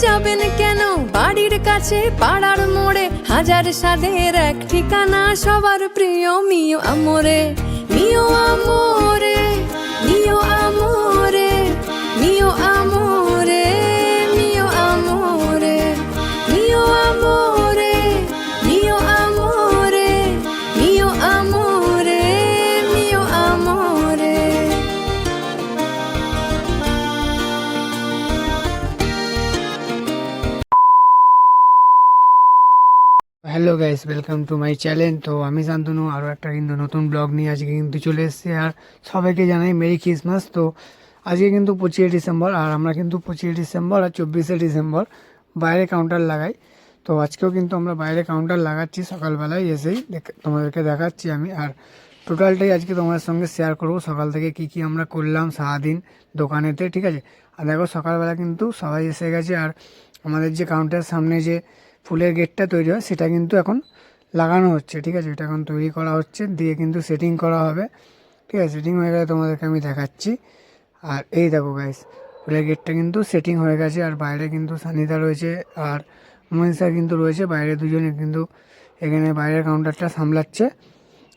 যাবেন কেন? বাড়ির কাছে, পাড়ার মোড়ে, হাজার সাদের এক ঠিকানা, সবার প্রিয় Mio Amore Mio Amore hello guys welcome to my channel তো আমি শান্তনু আরও একটা কিন্তু নতুন ব্লগ নিয়ে আজকে কিন্তু চলে এসেছি। আর সবাইকে জানাই মেরি ক্রিসমাস তো আজকে কিন্তু পঁচিশে ডিসেম্বর, আর আমরা কিন্তু পঁচিশে ডিসেম্বর আর চব্বিশে ডিসেম্বর বাইরে কাউন্টার লাগাই। তো আজকেও কিন্তু আমরা বাইরে কাউন্টার লাগাচ্ছি, সকালবেলায় এসেই তোমাদেরকে দেখাচ্ছি আমি। আর টোটালটাই আজকে তোমাদের সঙ্গে শেয়ার করব, সকাল থেকে কি কি আমরা করলাম সারাদিন দোকানেতে, ঠিক আছে? আর দেখো সকালবেলা কিন্তু সবাই এসে গেছে। আর আমাদের যে কাউন্টারের সামনে যে ফুলের গেটটা তৈরি হয়, সেটা কিন্তু এখন লাগানো হচ্ছে, ঠিক আছে? এটা এখন তৈরি করা হচ্ছে, দিয়ে কিন্তু সেটিং করা হবে, ঠিক আছে? সেটিং হয়ে গেলে তোমাদেরকে আমি দেখাচ্ছি। আর এই দেখো গাইস ফুলের গেটটা কিন্তু সেটিং হয়ে গেছে, আর বাইরে কিন্তু সানিদা রয়েছে, আর মহিষা কিন্তু রয়েছে, বাইরে দুজনে কিন্তু এখানে বাইরের কাউন্টারটা সামলাচ্ছে।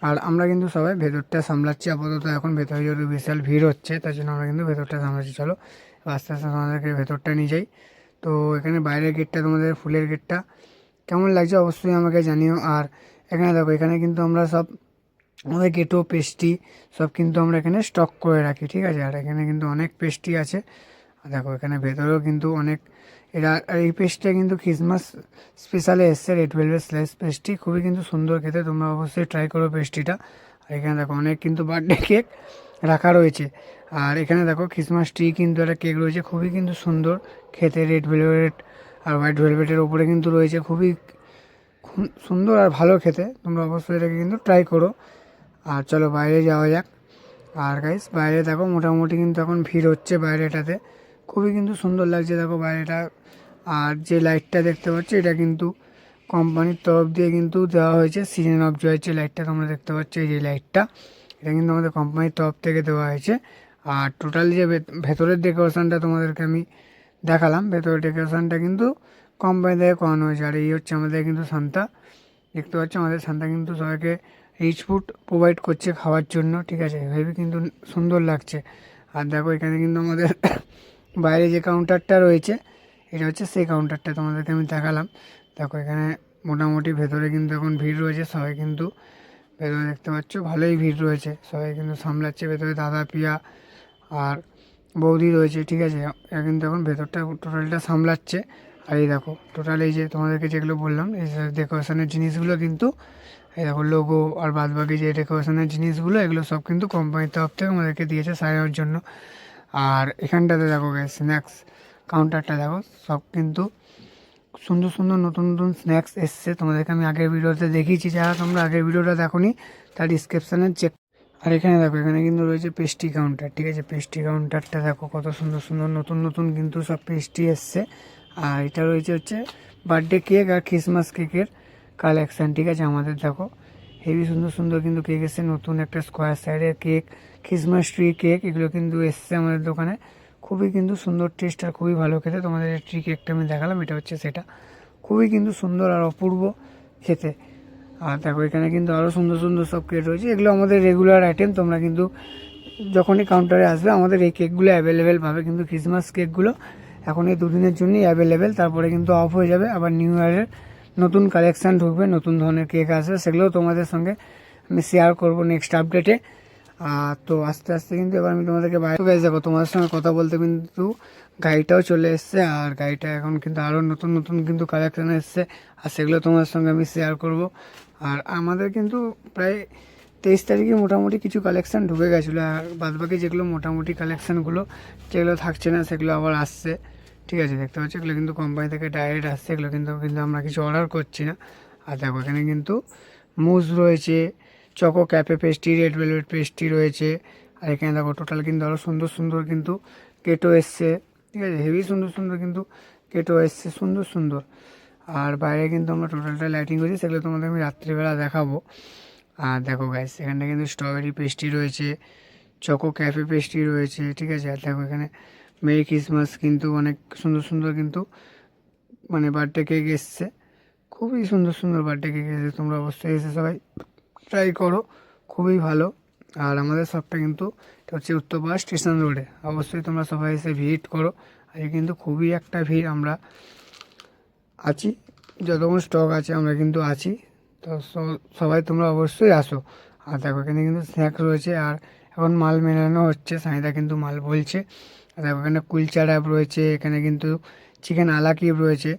আর আমরা কিন্তু সবাই ভেতরটা সামলাচ্ছি, আপাতত এখন ভেতরে যেহেতু বিশাল ভিড় হচ্ছে, তার জন্য আমরা কিন্তু ভেতরটা সামলাচ্ছি। চলো, আস্তে আস্তে আমাদেরকে ভেতরটা নিয়ে যাই। তো এখানে বাইরের গেটটা তোমাদের ফুলের গেটটা কেমন লাগছে অবশ্যই আমাকে জানিও। আর এখানে দেখো, এখানে কিন্তু আমরা সব আমাদের গেটো পেস্ট্রি সব কিন্তু আমরা এখানে স্টক করে রাখি, ঠিক আছে? আর এখানে কিন্তু অনেক পেস্ট্রি আছে। দেখো, এখানে ভেতরেও কিন্তু অনেক এরা এই পেস্ট্রিটা কিন্তু ক্রিসমাস স্পেশালে এসছে রেড ভেলভেট স্লাইস পেস্ট্রি খুবই কিন্তু সুন্দর খেতে, তোমরা অবশ্যই ট্রাই করো পেস্ট্রিটা আর এখানে দেখো, অনেক কিন্তু বার্থডে কেক রাখা রয়েছে। আর এখানে দেখো ক্রিসমাস ট্রি কিন্তু একটা কেক রয়েছে, খুবই কিন্তু সুন্দর। খেতে রেড ভেলভেট আর হোয়াইট ভেলভেটের ওপরে কিন্তু রয়েছে, খুবই সুন্দর আর ভালো খেতে। তোমরা অবশ্যই এটাকে কিন্তু ট্রাই করো। আর চলো বাইরে যাওয়া যাক। আর গাইস বাইরে দেখো মোটামুটি কিন্তু এখন ভিড় হচ্ছে বাইরেটাতে। খুবই কিন্তু সুন্দর লাগছে দেখো বাইরেটা। আর যে লাইটটা দেখতে পাচ্ছ, এটা কিন্তু কোম্পানির তরফ দিয়ে কিন্তু দেওয়া হয়েছে। সিজন অফ জয়ের যে লাইটটা তোমরা দেখতে পাচ্ছ, এই যে লাইটটা এটা কিন্তু আমাদের কোম্পানির তরফ থেকে দেওয়া হয়েছে। আর টোটাল যে ভেত- ভেতরের ডেকোরেশনটা তোমাদেরকে আমি দেখালাম, ভেতরের ডেকোরেশনটা কিন্তু কোম্পানি থেকে করানো হয়েছে। আর এই হচ্ছে আমাদের কিন্তু সান্তা দেখতে পাচ্ছ, আমাদের সান্তা কিন্তু সবাইকে রিচ ফুড প্রোভাইড করছে খাওয়ার জন্য, ঠিক আছে? ভেবে কিন্তু সুন্দর লাগছে। আর দেখো, এখানে কিন্তু আমাদের বাইরে যে কাউন্টারটা রয়েছে, এটা হচ্ছে সেই কাউন্টারটা তোমাদেরকে আমি দেখালাম। দেখো, এখানে মোটামুটি ভেতরে কিন্তু এখন ভিড় রয়েছে, সবাই কিন্তু ভেতরে দেখতে পাচ্ছ, ভালোই ভিড় রয়েছে। সবাই কিন্তু সামলাচ্ছে, ভেতরে দাদা, পিয়া আর বৌদি রয়েছে, ঠিক আছে? কিন্তু এখন ভেতরটা, টোটালটা সামলাচ্ছে। আর এই দেখো, টোটাল এই যে তোমাদেরকে যেগুলো বললাম, এই ডেকোরেশনের জিনিসগুলো কিন্তু, এই দেখো লোগো আর বাদ বাকি যে ডেকোরেশনের জিনিসগুলো, এগুলো সব কিন্তু কোম্পানির তরফ থেকে আমাদেরকে দিয়েছে সাজানোর জন্য। আর এখানটাতে দেখো স্ন্যাক্স কাউন্টারটা দেখো, সব কিন্তু সুন্দর সুন্দর নতুন নতুন স্ন্যাক্স এসছে। তোমাদেরকে আমি আগের ভিডিওতে দেখিয়েছি। যারা তোমরা আগের ভিডিওটা দেখোনি, তার ডিসক্রিপশানে চেক আর এখানে দেখো, এখানে কিন্তু রয়েছে পেস্ট্রি কাউন্টার ঠিক আছে? পেস্ট্রি কাউন্টারটা দেখো, কত সুন্দর সুন্দর নতুন নতুন কিন্তু সব পেস্ট্রি এসছে। আর এটা রয়েছে হচ্ছে বার্থডে কেক আর ক্রিসমাস কেকের কালেকশান ঠিক আছে? আমাদের দেখো, হেভি সুন্দর সুন্দর কিন্তু কেক এসছে। নতুন একটা স্কোয়ার সাইডের কেক ক্রিসমাস ট্রি কেক এগুলো কিন্তু এসছে আমাদের দোকানে। খুবই কিন্তু সুন্দর টেস্ট আর খুবই ভালো খেতে। তোমাদের এই ট্রি কেকটা আমি দেখালাম, এটা হচ্ছে সেটা। খুবই কিন্তু সুন্দর আর অপূর্ব খেতে। আর দেখো, এখানে কিন্তু আরও সুন্দর সুন্দর সব কেক রয়েছে। এগুলো আমাদের রেগুলার আইটেম তোমরা কিন্তু যখনই কাউন্টারে আসবে, আমাদের এই কেকগুলো অ্যাভেলেবেল পাবে কিন্তু ক্রিসমাস কেকগুলো এখন এই দুদিনের জন্যই অ্যাভেলেবেল তারপরে কিন্তু অফ হয়ে যাবে। আবার নিউ ইয়ারের নতুন কালেকশান ঢুকবে, নতুন ধরনের কেক আসবে, সেগুলোও তোমাদের সঙ্গে আমি শেয়ার করব নেক্সট আপডেটে তো আস্তে আস্তে কিন্তু এবার আমি তোমাদেরকে বাইরে গেছে দেখো তোমাদের সঙ্গে কথা বলতে কিন্তু গাড়িটাও চলে এসছে, আর গাড়িটা এখন কিন্তু আরও নতুন নতুন কিন্তু কালেকশান এসছে, আর সেগুলো তোমার সঙ্গে আমি শেয়ার করব। আর আমাদের কিন্তু প্রায় তেইশ তারিখে মোটামুটি কিছু কালেকশান ঢুকে গেছিল, আর বাদবাকি যেগুলো মোটামুটি কালেকশানগুলো যেগুলো থাকছে না, সেগুলো আবার আসছে। ঠিক আছে, দেখতে পাচ্ছি? এগুলো কিন্তু কোম্পানি থেকে ডাইরেক্ট আসছে, এগুলো কিন্তু কিন্তু আমরা কিছু অর্ডার করছি না। আর দেখো, এখানে কিন্তু মুজ রয়েছে choco, cafe pastry red velvet pastry রয়েছে। আর এখানে দেখো, টোটাল কিন্তু আরও সুন্দর সুন্দর কিন্তু কেটো এসছে। ঠিক আছে, হেভি সুন্দর সুন্দর কিন্তু কেটো এসছে, সুন্দর সুন্দর। আর বাইরে কিন্তু আমরা টোটালটা লাইটিং করেছি, সেগুলো তোমাদের আমি রাত্রিবেলা দেখাবো। আর দেখো গাইস এখানে কিন্তু স্ট্রবেরি পেস্ট্রি রয়েছে, চকো ক্যাফে পেস্ট্রি রয়েছে, ঠিক আছে। আর দেখো এখানে মেরি ক্রিসমাস কিন্তু অনেক সুন্দর সুন্দর কিন্তু মানে বার্থডে কেক এসছে। খুবই সুন্দর সুন্দর বার্থডে কেক এসেছে, তোমরা অবশ্যই এসে সবাই ট্রাই করো, খুবই ভালো। আর আমাদের শপটা কিন্তু এটা হচ্ছে উত্তরপাড়া স্টেশন রোডে অবশ্যই তোমরা সবাই এসে ভিজিট করো। আর কিন্তু খুবই একটা ভিড় আমরা আছি, যতক্ষণ স্টক আছে আমরা কিন্তু আছি। তো সবাই তোমরা অবশ্যই আসো। আর দেখো এখানে কিন্তু স্ন্যাক্স রয়েছে, আর এখন মাল মেলানো হচ্ছে সাঁইদা কিন্তু মাল বলছে। আর দেখো এখানে কুলচা ড্যাব রয়েছে, এখানে কিন্তু চিকেন আলাকিব রয়েছে।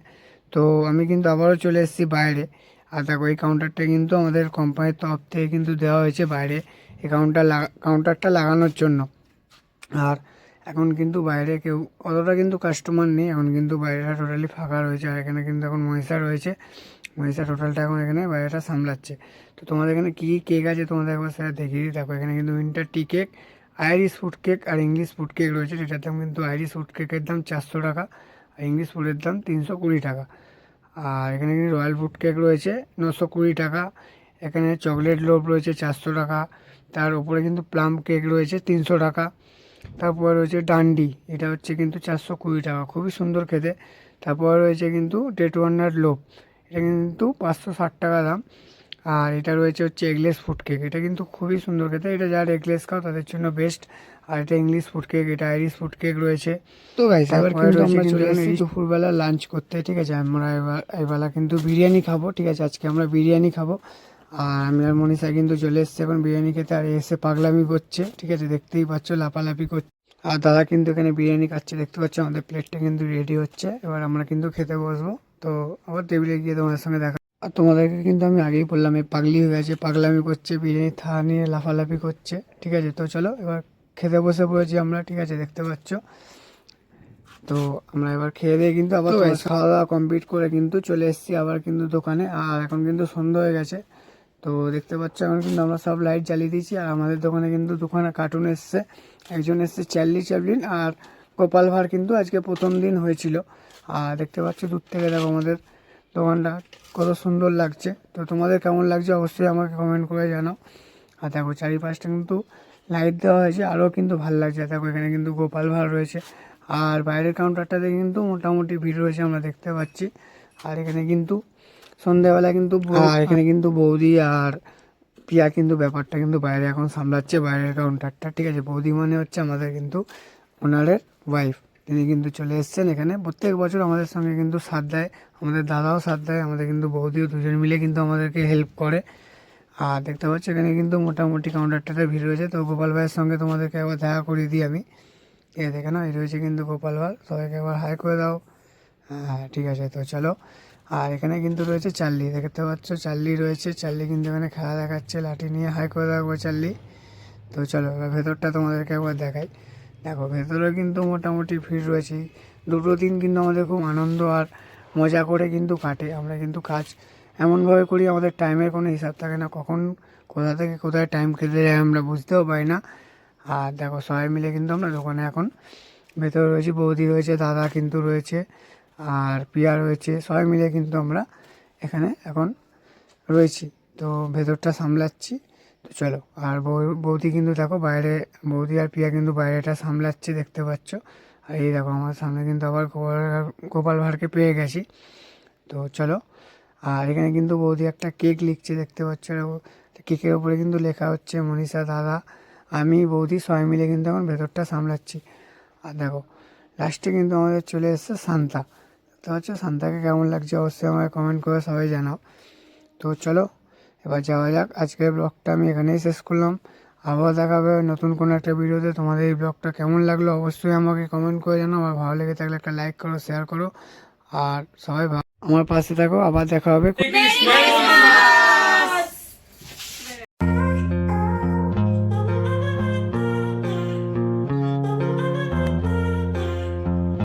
তো আমি কিন্তু আবারও চলে এসেছি বাইরে। আর দেখো এই কাউন্টারটা কিন্তু আমাদের কোম্পানির তরফ থেকে কিন্তু দেওয়া হয়েছে বাইরে এই কাউন্টার লাগা কাউন্টারটা লাগানোর জন্য। আর এখন কিন্তু বাইরে কেউ, অতটা কিন্তু কাস্টমার নেই, এখন কিন্তু বাইরেটা টোটালি ফাঁকা রয়েছে। আর এখানে কিন্তু এখন মহিষা রয়েছে। মহিষা টোটালটা এখন এখানে বাইরেটা সামলাচ্ছে। তো তোমাদের এখানে কী কেক আছে তোমাদের একবার স্যার দেখিয়ে দিই। দেখো এখানে কিন্তু winter tea cake Irish fruit cake আর ইংলিশ ফুড কেক রয়েছে। যেটার দাম কিন্তু আইরিশ ফুড কেকের দাম চারশো টাকা, আর ইংলিশ ফুডের দাম তিনশো কুড়ি টাকা। আর এখানে রয়্যাল ফুড কেক রয়েছে, নশো কুড়ি টাকা। এখানে চকলেট লোভ রয়েছে চারশো টাকা। তার উপরে কিন্তু প্লাম কেক রয়েছে তিনশো টাকা। তারপর রয়েছে ডান্ডি, এটা হচ্ছে কিন্তু চারশো কুড়ি টাকা, খুবই সুন্দর খেতে। তারপর রয়েছে কিন্তু টেট ওয়ান্ডার লোভ, এটা কিন্তু পাঁচশো ষাট টাকা দাম। আর এটা রয়েছে হচ্ছে এগলেস ফুড কেক, এটা কিন্তু খুবই সুন্দর খেতে। এটা যারা এগলেস খাও তাদের জন্য বেস্ট আর এটা ইংলিশ ফুড কেক এটা আইরিশ ফুড কেক রয়েছে। তো গাইস এবার কিন্তু আমরা চলে এসেছি দুপুরবেলা লাঞ্চ করতে ঠিক আছে? আমরা এবার এবেলা কিন্তু বিরিয়ানি খাব ঠিক আছে? আজকে আমরা বিরিয়ানি খাব। আর আমি আর মনীষা কিন্তু চলে এসেছি এখন বিরিয়ানি খেতে আর এসে পাগলামি করছে ঠিক আছে? দেখতেই পাচ্ছ লাপালাপি করছে। আর দাদা কিন্তু এখানে বিরিয়ানি খাচ্ছে দেখতে পাচ্ছ? আমাদের প্লেটটা কিন্তু রেডি হচ্ছে। এবার আমরা কিন্তু খেতে বসবো। তো আবার টেবিলে গিয়ে তোমাদের সঙ্গে দেখা আর তোমাদেরকে কিন্তু আমি আগেই বললাম এই পাগলি হয়ে গেছে পাগলামি করছে বিরিয়ানি থা নিয়ে লাফালাফি করছে ঠিক আছে? তো চলো এবার খেতে বসে পড়েছি আমরা ঠিক আছে দেখতে পাচ্ছ। তো আমরা এবার খেয়ে দিয়ে কিন্তু আবার খাওয়া দাওয়া কমপ্লিট করে কিন্তু চলে এসেছি আবার কিন্তু দোকানে। আর এখন কিন্তু সন্ধ্যা হয়ে গেছে। তো দেখতে পাচ্ছ এখন কিন্তু আমরা সব লাইট জ্বালিয়ে দিয়েছি। আর আমাদের দোকানে কিন্তু দোকানে কার্টুন এসছে। একজন এসছে চার্লি চ্যাপলিন আর গোপাল ভাঁড় কিন্তু আজকে প্রথম দিন হয়েছিল। আর দেখতে পাচ্ছ দূর থেকে দেখো আমাদের দোকানটা কত সুন্দর লাগছে। তো তোমাদের কেমন লাগছে অবশ্যই আমাকে কমেন্ট করে জানাও। আর দেখো চারিপাশটা কিন্তু লাইট দেওয়া হয়েছে আরও কিন্তু ভালো লাগছে। দেখো এখানে কিন্তু গোপাল ভাঁড় রয়েছে। আর বাইরের কাউন্টারটাতে কিন্তু মোটামুটি ভিড় রয়েছে আমরা দেখতে পাচ্ছি। আর এখানে কিন্তু সন্ধ্যাবেলা কিন্তু আর এখানে কিন্তু বৌদি আর পিয়া কিন্তু ব্যাপারটা কিন্তু বাইরে এখন সামলাচ্ছে বাইরের কাউন্টারটা ঠিক আছে বৌদি মানে হচ্ছে আমাদের কিন্তু ওনারের ওয়াইফ তিনি কিন্তু চলে এসছেন এখানে। প্রত্যেক বছর আমাদের সঙ্গে কিন্তু সাথ দেয় আমাদের দাদাও সাথ দেয় আমাদের কিন্তু বৌদিও দুজন মিলে কিন্তু আমাদেরকে হেল্প করে। আর দেখতে পাচ্ছ এখানে কিন্তু মোটামুটি কাউন্টারটাতে ভিড় রয়েছে। তো গোপাল ভাইয়ের সঙ্গে তোমাদেরকে একবার দেখা করিয়ে দিই আমি। এ দেখে না এই রয়েছে কিন্তু গোপাল ভাই সবাইকে একবার হাই করে দাও। হ্যাঁ ঠিক আছে, তো চলো। আর এখানে কিন্তু রয়েছে চার্লি দেখতে পাচ্ছ চার্লি রয়েছে। চার্লি কিন্তু এখানে খেলা দেখাচ্ছে, লাঠি নিয়ে হাই করে দাও একবার চার্লি তো চলো, এবার ভেতরটা তোমাদেরকে একবার দেখাই। দেখো, ভেতরে কিন্তু মোটামুটি ভিড় রয়েছে। দুটো দিন কিন্তু আমাদের খুব আনন্দ আর মজা করে কিন্তু কাটে। আমরা কিন্তু কাজ এমনভাবে করি, আমাদের টাইমের কোনো হিসাব থাকে না, কখন, কোথা থেকে কোথায় টাইম কেটে যায় আমরা বুঝতেও পারি না। আর দেখো, সবাই মিলে কিন্তু আমরা দোকানে এখন ভেতরে রয়েছে, বৌদি রয়েছে, দাদা কিন্তু রয়েছে, আর পিয়া রয়েছে, সবাই মিলে কিন্তু আমরা এখানে এখন রয়েছি। তো ভেতরটা সামলাচ্ছি, তো চলো। আর বৌদি কিন্তু দেখো বাইরে, বৌদি আর পিয়া কিন্তু বাইরেটা সামলাচ্ছে, দেখতে পাচ্ছ। আর এই দেখো, আমার সামনে কিন্তু আবার গোপাল গোপাল ভাঁড়কে পেয়ে গেছি। তো চলো আর এখানে কিন্তু বৌদি একটা কেক লিখছে, দেখতে পাচ্ছ কেকের উপরে কিন্তু লেখা হচ্ছে মনীষা দাদা। আমি, বৌদি সবাই মিলে কিন্তু এখন ভেতরটা সামলাচ্ছি। আর দেখো লাস্টে কিন্তু আমাদের চলে এসছে শান্তা। দেখতে পাচ্ছ? শান্তাকে কেমন লাগছে অবশ্যই আমাকে কমেন্ট করে সবাই জানাও। তো চলো, এবার যাওয়া যাক। আজকের ব্লগটা আমি এখানেই শেষ করলাম। আবার দেখাবে নতুন কোনো একটা ভিডিওতে। তোমাদের এই ব্লগটা কেমন লাগল অবশ্যই আমাকে কমেন্ট করে জানাও। আর ভালো লেগে থাকলে একটা লাইক করো শেয়ার করো। আর সবাই আমার পাশে থাকো আবার দেখা হবে।